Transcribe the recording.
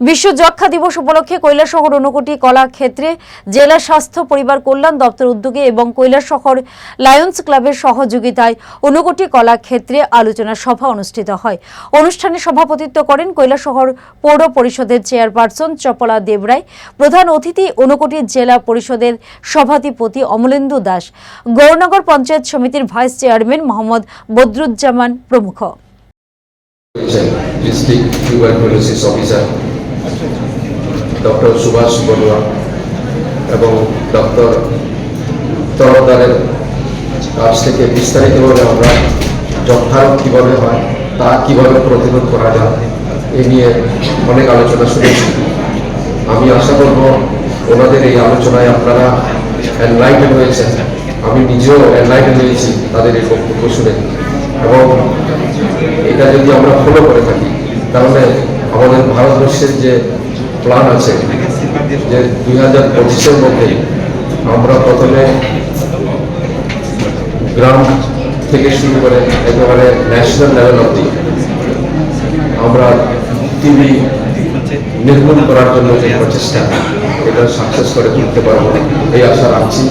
বিশ্ব যক্ষা দিবস উপলক্ষে কৈলাসহর ঊনকোটি কলা ক্ষেত্রে জেলা স্বাস্থ্য, পরিবার কল্যাণ দপ্তর উদ্যোগে এবং কৈলাসহর লায়ন্স ক্লাবের সহযোগিতায় ঊনকোটি কলা ক্ষেত্রে আলোচনা সভা অনুষ্ঠিত হয়। অনুষ্ঠানে সভাপতিত্ব করেন কৈলাসহর পৌর পরিষদের চেয়ারপারসন চপলা দেবরায়, প্রধান অতিথি ঊনকোটি জেলা পরিষদের সভাধিপতি অমলেন্দু দাস, গৌরনগর পঞ্চায়েত সমিতির ভাইস চেয়ারম্যান মোহাম্মদ বদরুজ্জামান প্রমুখ। District officer doctor Subhash Barua এবং ডক্টর তরদারের কাছ থেকে বিস্তারিতভাবে আমরা যক্ষার কীভাবে হয়, তা কীভাবে প্রতিরোধ করা যায়, এ নিয়ে অনেক আলোচনা শুনেছি। আমি আশা করব ওনাদের এই আলোচনায় আপনারা এনলাইটেন হয়েছেন। আমি নিজেও এনলাইটেন হয়েছি তাদের এই বক্তব্য শুনে। এবং এটা যদি আমরা ফলো করে থাকি, তাহলে ভারতবর্ষের যে প্ল্যান আছে, যে দুই হাজার পঁচিশের মধ্যে আমরা প্রথমে গ্রাম থেকে শুরু করে একেবারে ন্যাশনাল লেভেল অব্দি আমরা টিভি নির্মূল করার জন্য যে প্রচেষ্টা, এটা সাকসেস করে তুলতে পারব এই আশা রাখছি।